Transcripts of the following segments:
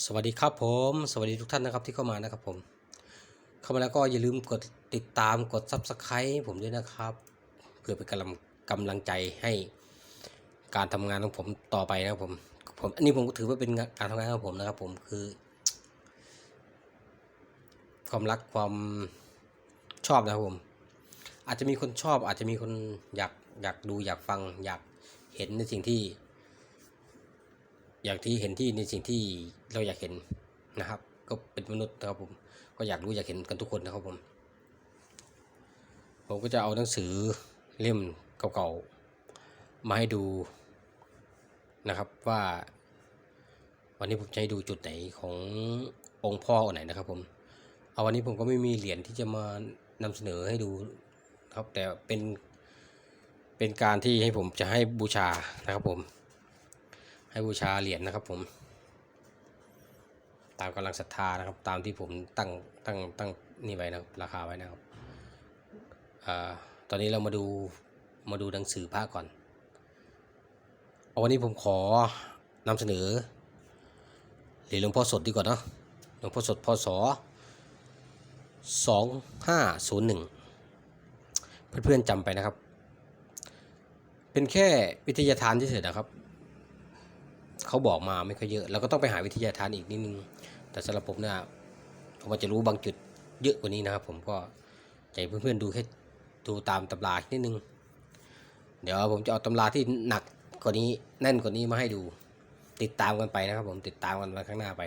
สวัสดีครับผม สวัสดีทุกท่านนะครับที่เข้ามานะครับผม เข้ามาแล้วก็อย่าลืมกดติดตามกด Subscribe ผมด้วยนะครับ เพื่อเป็นกำลังกำลังใจให้การทำงานของผมต่อไปนะครับผมผมอันนี้ผมก็ถือว่าเป็นการทำงานของผมนะครับ ผมคือ ความรักความชอบนะครับผม อาจจะมีคนชอบ อาจจะมีคนอยากอยากดูอยากฟัง อยากเห็นในสิ่งที่ อย่างที่เห็นที่ในสิ่งที่เราอยากเห็นนะครับ ก็เป็นมนุษย์นะครับผมก็อยากรู้อยากเห็นกันทุกคนนะครับผม ผมก็จะเอาหนังสือเล่มเก่าๆมาให้ดูนะครับว่า วันนี้ผมจะให้ดูจุดไหนขององค์พ่อองค์ไหนนะครับผมเอาวันนี้ผมก็ไม่มีเหรียญที่จะมานำเสนอให้ดูครับแต่เป็นเป็นการที่ให้ผมจะให้บูชานะครับผม ให้บูชาเหรียญนะครับผม ตามกำลังศรัทธานะครับ ตามที่ผมตั้งตั้งตั้งนี่ไว้นะราคาไว้นะครับอตอนนี้เรามาดูมาดูหนังสือพระก่อนเอาวันนี้ผมขอนำเสนอเหรียญหลวงพ่อสดดีกว่าเนาะหลวงพ่อสดพศสองห้าศูนย์หนึ่งเพื่อนๆจำไปนะครับ เป็นแค่วิทยาทานเฉยๆนะครับ เขาบอกมาไม่ค่อยเยอะเราก็ต้องไปหาวิทยาทานอีกนิดนึง แต่สำหรับผมเนี่ยผมอาจจะรู้บางจุดเยอะกว่านี้นะครับ ผมก็ใจเพื่อนๆดูแค่ดูตามตำรานิดนึง เดี๋ยวผมจะเอาตำราที่หนักกว่านี้แน่นกว่านี้มาให้ดู ติดตามกันไปนะครับ ผมติดตามกันวันข้างหน้าไป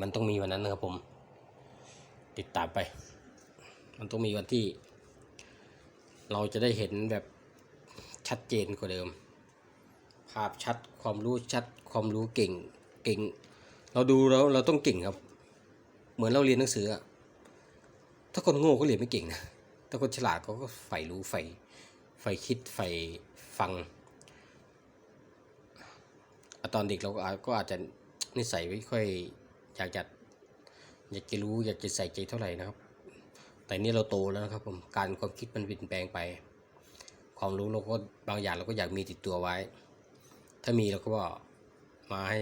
มันต้องมีวันนั้นนะครับผม ติดตามไป มันต้องมีวันที่ เราจะได้เห็นแบบชัดเจนกว่าเดิม ภาพชัดความรู้ชัดความรู้เก่งเก่ง เราดูแล้วเราต้องเก่งครับ เหมือนเราเรียนหนังสืออะถ้าคนโง่ก็เรียนไม่เก่งนะถ้าคนฉลาดเขาก็ใฝ่รู้ใฝ่ใฝ่คิดใฝ่ฟังอตอนเด็กเราก็อาจก็อาจจะนิสัยไม่ค่อยอยากจะอยากจะรู้อยากจะใส่ใจเท่าไหร่นะครับ แต่นี่เราโตแล้วนะครับผมการความคิดมันเปลี่ยนแปลงไป ความรู้เราก็บางอย่างเราก็อยากมีติดตัวไว้ ถ้ามีเราก็มาให้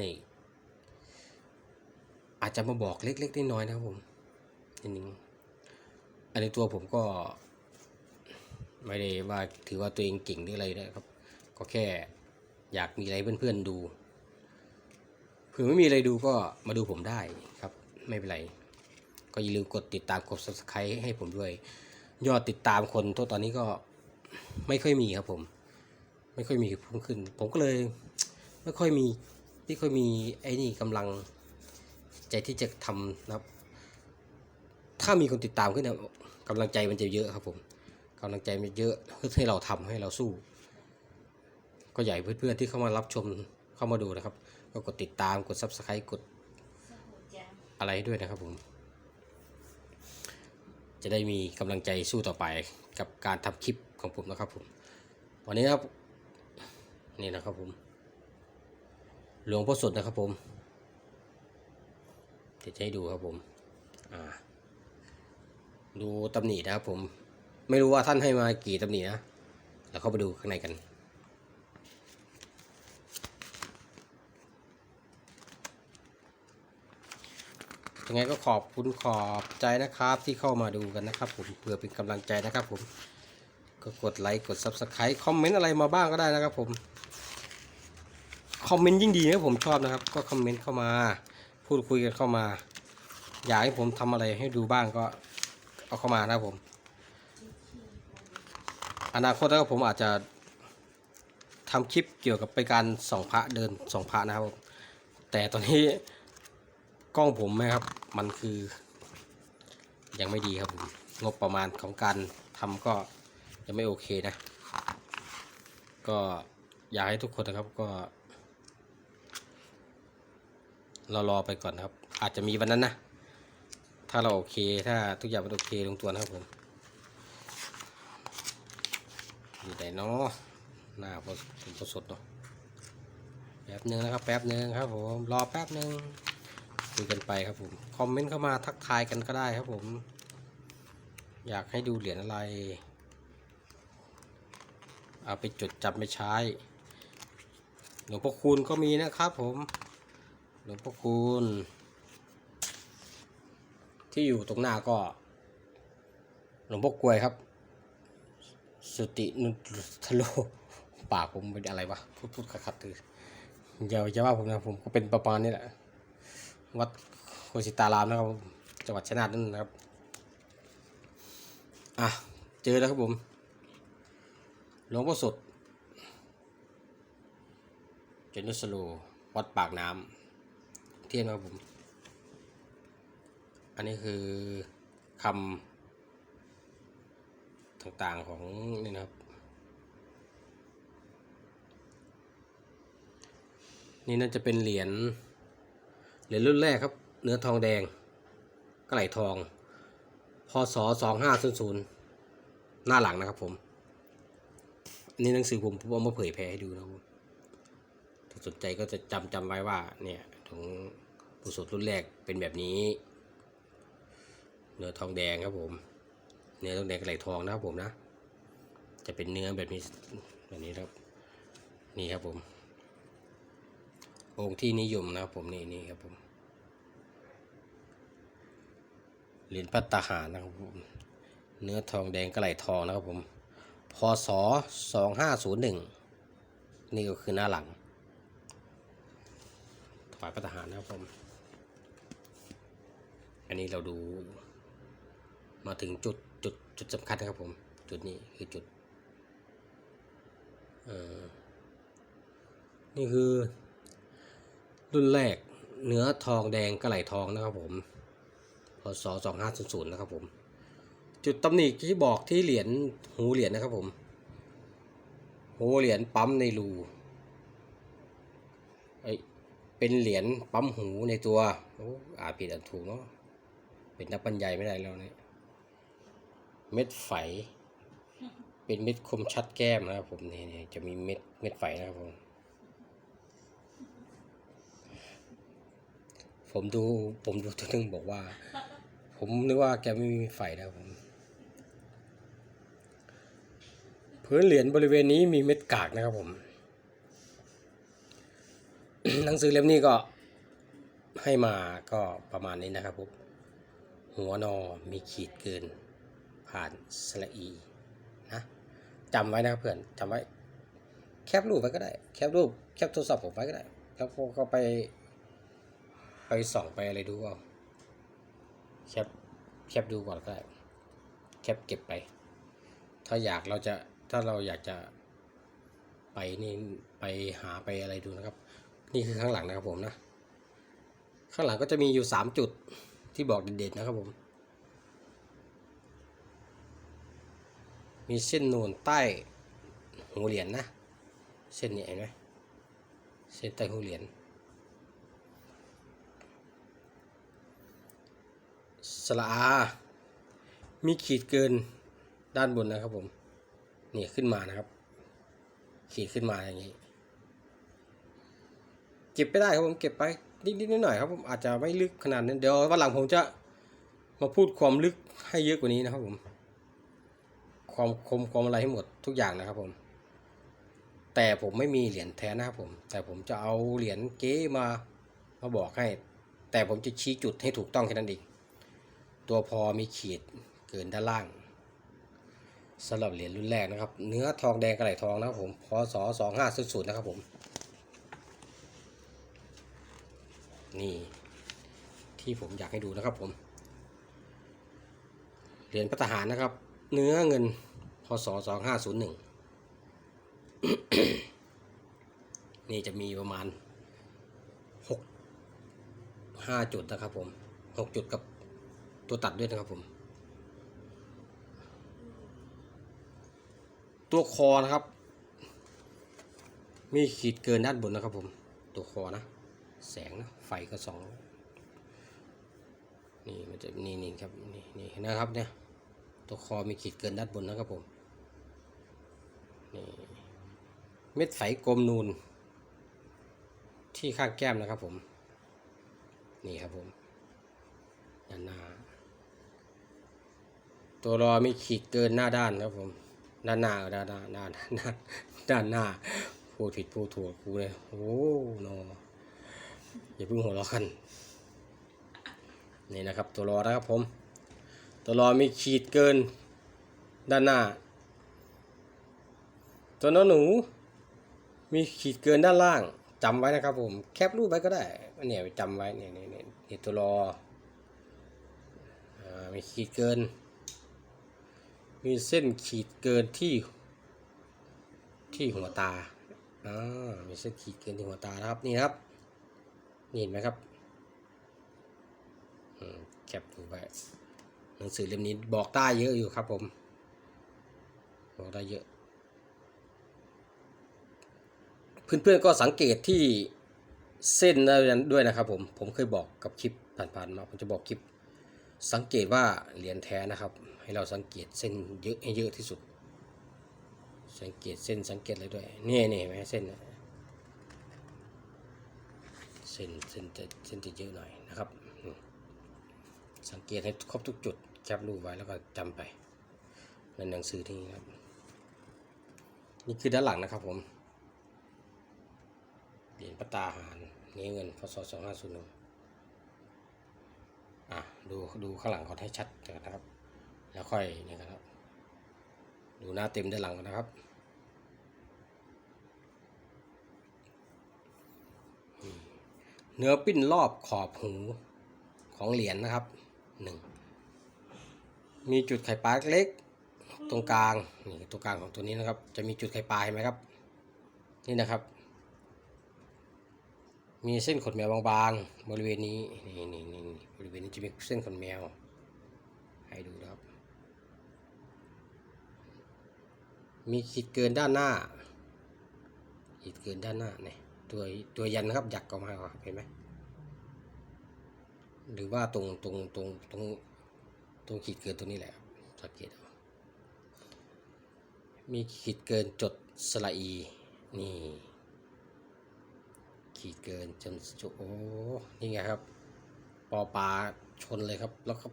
อาจจะมาบอกเล็กๆน้อยๆนะครับผมนิดนึงอันในตัวผมก็ไม่ได้ว่าถือว่าตัวเองเก่งหรืออะไรนะครับ ก็แค่อยากมีอะไรเพื่อนๆดูเผื่อไม่มีอะไรดูก็มาดูผมได้ครับ ไม่เป็นไร ก็อย่าลืมกดติดตามกด subscribe ให้ผมด้วย ยอดติดตามคนทั่วตอนนี้ก็ไม่ค่อยมีครับผม ไม่ค่อยมีเพิ่มขึ้น ผมก็เลย ไม่ค่อยมีไม่ค่อยมีไอ้นี่กำลังใจที่จะทำนะครับ ถ้ามีคนติดตามขึ้นเนี่ยกำลังใจมันจะเยอะครับผมกำลังใจมันเยอะเพื่อให้เราทำให้เราสู้ ก็อยากให้เพื่อนๆที่เข้ามารับชมเข้ามาดูนะครับ ก็กดติดตามกด subscribe กดอะไรด้วยนะครับผม จะได้มีกำลังใจสู้ต่อไปกับการทำคลิปของผมนะครับผม วันนี้ครับ นี่นะครับผม หลวงพ่อสดนะครับผมเดี๋ยวจะให้ดูครับผมอ่าดูตำหนินะครับผม ไม่รู้ว่าท่านให้มากี่ตำหนินะแล้วเข้าไปดูข้างในกันยังไงก็ขอบคุณขอบใจนะครับที่เข้ามาดูกันนะครับผมเพื่อเป็นกำลังใจนะครับผมก็กดไลค์กด Subscribe คอมเมนต์อะไรมาบ้างก็ได้นะครับผม คอมเมนต์ยิ่งดีนะผมชอบนะครับ ก็คอมเมนต์เข้ามา พูดคุยกันเข้ามา อยากให้ผมทำอะไรให้ดูบ้างก็เอาเข้ามานะผม อนาคตแล้วผมอาจจะทำคลิปเกี่ยวกับไปการส่องพระเดินส่องพระนะครับ แต่ตอนนี้กล้องผมนะครับ มันคือ ยังไม่ดีครับผมงบประมาณของการทำก็ยังไม่โอเคนะ ก็อยากให้ทุกคนนะครับก็ เรารอไปก่อนครับ อาจจะมีวันนั้นนะ ถ้าเราโอเค ถ้าทุกอย่างมันโอเคลงตัวนะครับผมอยู่ไหนเนาะหน้าพอผมสดเนาะแป๊บนึงนะครับ แป๊บนึงครับผมรอแป๊บนึงคุยกันไปครับผมคอมเมนต์เข้ามาทักทายกันก็ได้ครับผม อยากให้ดูเหรียญอะไรเอาไปจดจำไปใช้หลวงพ่อคูณก็มีนะครับผม ลวงพ่อคูณ ที่อยู่ตรงหน้าก็ หลวงพ่อกลวยครับ สุตินุทโลปากผมเป็นอะไรวะ พูดพูดขัดๆตืออย่าอย่าว่าผมนะผมก็เป็นประมาณนี้แหละ วัดโคสิตารามนะครับ จังหวัดชัยนาทนั่นนะครับ อะ เจอแล้วครับผม หลวงพ่อสดเจนุสโลวัดปากน้ำ เทียนครับผม อันนี้คือคำต่างๆของนี่นะครับ นี่น่าจะเป็นเหรียญเหรียญรุ่นแรกครับ เนื้อทองแดงกระไหลทอง พศสองห้าศูนย์ศูนย์หน้าหลังนะครับผม อันนี้หนังสือผมผมเอามาเผยแพร่ให้ดูนะครับ ถ้าสนใจก็จะจำจำไว้ว่าเนี่ยถึงผู้สดรุ่นแรกเป็นแบบนี้ เนื้อทองแดงครับผม เนื้อทองแดงกระไหลทองนะครับผมนะ จะเป็นเนื้อแบบนี้แบบนี้ครับนี่ครับผมองค์ที่นิยมนะครับผมนี่นี่ครับผมเหรียญพัตตาหารนะครับผมเนื้อทองแดงกระไหลทองนะครับผมพศสองห้าศูนย์หนึ่งนี่ก็คือหน้าหลัง ถวายพัตตาหารนะครับผม อันนี้เราดู มาถึงจุดจุดจุดสำคัญนะครับผม จุดนี้คือจุดนี่คือ รุ่นแรกเนื้อทองแดงกระไหลทองนะครับผมพศสองห้าศูนย์ศูนย์นะครับผม จุดตำหนิที่บอกที่เหรียญหูเหรียญนะครับผมหูเหรียญปั๊มในรู เป็นเหรียญปั๊มหูในตัวอ้อ่าผิดอ่านถูกเนาะเป็นนักบรรยายไม่ได้แล้วเนี่ยเม็ดไฝ เป็นเม็ดคมชัดแก้มนะครับผมนี่นี่จะมีเม็ดเม็ดไฝนะครับผมผมดูผมดูตัวนึงบอกว่า ผมนึกว่าแกไม่มีไฟนะครับผมพื้นเหรียญบริเวณนี้มีเม็ดกากนะครับผม หนังสือเล่มนี้ก็ให้มาก็ประมาณนี้นะครับผมหัวนอมีขีดเกิน ผ่านสระอีนะจำไว้นะเพื่อนจำไว้ แคปรูปไว้ก็ได้ แคปรูปแคปโทรศัพท์ผมไว้ก็ได้ แล้วก็ไป ไปส่องไปอะไรดูเอาแคปแคปดูก่อนก็ได้แคปเก็บไป ถ้าอยากเราจะถ้าเราอยากจะไปนี่ไปหาไปอะไรดูนะครับ นี่คือข้างหลังนะครับผมนะ ข้างหลังก็จะมีอยู่สามจุดที่บอกเด็ดๆนะครับผม มีเส้นนูนใต้หูเหรียญนะ เส้นนี้เห็นไหมเส้นใต้หูเหรียญ สระอา มีขีดเกินด้านบนนะครับผม นี่ขึ้นมานะครับ ขีดขึ้นมาอย่างนี้ เก็บไปได้ครับผมเก็บไปนิดๆหน่อยๆครับผมอาจจะไม่ลึกขนาดนั้นเดี๋ยววันหลังผมจะมาพูดความลึกให้เยอะกว่านี้นะครับผม ความคมความอะไรให้หมดทุกอย่างนะครับผม แต่ผมไม่มีเหรียญแท้นะครับผม แต่ผมจะเอาเหรียญเก๊มามาบอกให้ แต่ผมจะชี้จุดให้ถูกต้องแค่นั้นเองตัวพอมีขีดเกินด้านล่างสำหรับเหรียญรุ่นแรกนะครับ เนื้อทองแดงกระไหลทองนะครับผมพศสองห้าศูนย์นะครับผม นี่ ที่ผมอยากให้ดูนะครับผม เหรียญพัฒหารนะครับ เนื้อเงินพศสองห้าศูนย์หนึ่งนี่จะมีประมาณหกห้าจุดนะครับผมหกจุดกับตัวตัดด้วยนะครับผม ตัวคอนะครับ มีขีดเกินด้านบนนะครับผม ตัวคอนะ แสงนะไฟก็สองนี่มันจะนี่นี่ครับนี่นี่นะครับเนี่ยตัวคอมีขีดเกินด้านบนนะครับผมนี่เม็ดไฝกลมนูน ที่ข้างแก้มนะครับผม นี่ครับผมด้านหน้า ตัวรอมีขีดเกินหน้าด้านครับผมด้านหน้าด้านหน้าด้านหน้าด้านหน้าพูดผิดพูดถูกกูเลยโอ้โน อย่าเพิ่งหัวเราะกันนี่นะครับตัวรอนะครับผม ตัวรอมีขีดเกินด้านหน้า ตัวน้องหนู มีขีดเกินด้านล่างจำไว้นะครับผมแคปรูปไว้ก็ได้เนี่ยจำไว้เนี่ยเนี่ยเนี่ยตัวรออ่ามีขีดเกิน มีเส้นขีดเกินที่ที่หัวตาอ่ามีเส้นขีดเกินที่หัวตานะครับนี่ครับ นี่เห็นไหมครับแคปดูไว้หนังสือเล่มนี้บอกได้เยอะอยู่ครับผม บอกได้เยอะ เพื่อนๆก็สังเกตที่เส้นนะด้วยนะครับผม ผมเคยบอกกับคลิปผ่านๆมา ผมจะบอกคลิป สังเกตว่าเหรียญแท้นะครับ ให้เราสังเกตเส้นเยอะให้เยอะที่สุด สังเกตเส้นสังเกตอะไรด้วย นี่นี่เห็นไหมเส้นนะ เส้นเส้นจะเส้นจะเยอะหน่อยนะครับ สังเกตให้ครบทุกจุดแคปรูปไว้แล้วก็จำไปในหนังสือที่นี่ครับ นี่คือด้านหลังนะครับผมเหรียญปตาหารนี้เงินพศสองห้าศูนย์หนึ่งอะดูดูข้างหลังก่อนให้ชัดก่อนนะครับ แล้วค่อยนี่ครับ ดูหน้าเต็มด้านหลังก่อนนะครับอืม เนื้อปิ้นรอบขอบหูของเหรียญนะครับหนึ่งมีจุดไข่ปลาเล็กตรงกลางนี่ตรงกลางของตัวนี้นะครับ จะมีจุดไข่ปลาเห็นไหมครับ นี่นะครับ มีเส้นขนแมวบางๆ บริเวณนี้นี่นี่นี่นี่บริเวณนี้จะมีเส้นขนแมว ให้ดูนะครับ มีขีดเกินด้านหน้าขีดเกินด้านหน้าเนี่ย ตัวตัวยันนะครับหยักออกมาครับเห็นไหมหรือว่าตรงตรงตรงตรงตรงขีดเกินตรงนี้แหละสังเกตเอามีขีดเกินจดสระอีนี่ ขีดเกินจนจุโอ้นี่ไงครับปอปลาชนเลยครับ แล้วก็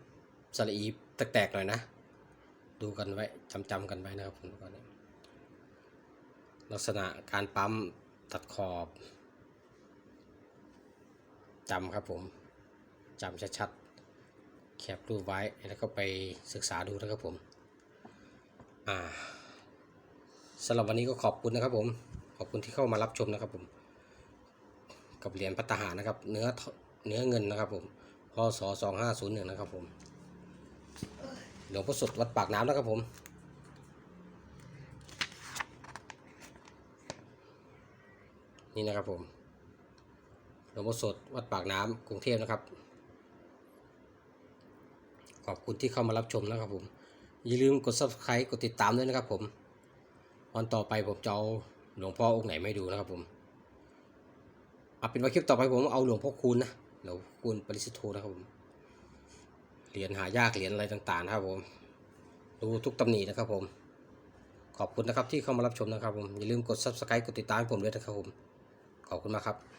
สระอีแตกๆหน่อยนะ ดูกันไว้จำจำๆกันไว้นะครับผมก่อนนี้ลักษณะการปั๊ม ตัดขอบจำครับผมจำชัดๆแคปรูปไว้แล้วก็ไปศึกษาดูนะครับผมอ่าสำหรับวันนี้ก็ขอบคุณนะครับผม ขอบคุณที่เข้ามารับชมนะครับผม กับเหรียญพัตตาหานะครับ เนื้อเนื้อเงินนะครับผมพศสองห้าศูนย์หนึ่งนะครับผมหลวงพ่อสดวัดปากน้ำนะครับผม นี่นะครับผมหลวงพ่อสดวัดปากน้ำกรุงเทพนะครับ ขอบคุณที่เข้ามารับชมนะครับผม อย่าลืมกด subscribe กดติดตามด้วยนะครับผม วันต่อไปผมจะเอาหลวงพ่อองค์ไหนไม่ดูนะครับผมเอาเป็นว่าคลิปต่อไปผมเอาหลวงพ่อคูณนะหลวงคูณปริสุทธโธนะครับผมเหรียญหายากเหรียญอะไรต่างๆนะครับผมดูทุกตำหนินะครับผม ขอบคุณนะครับที่เข้ามารับชมนะครับผม อย่าลืมกด subscribe กดติดตามผมด้วยนะครับผม ขอบคุณมากครับ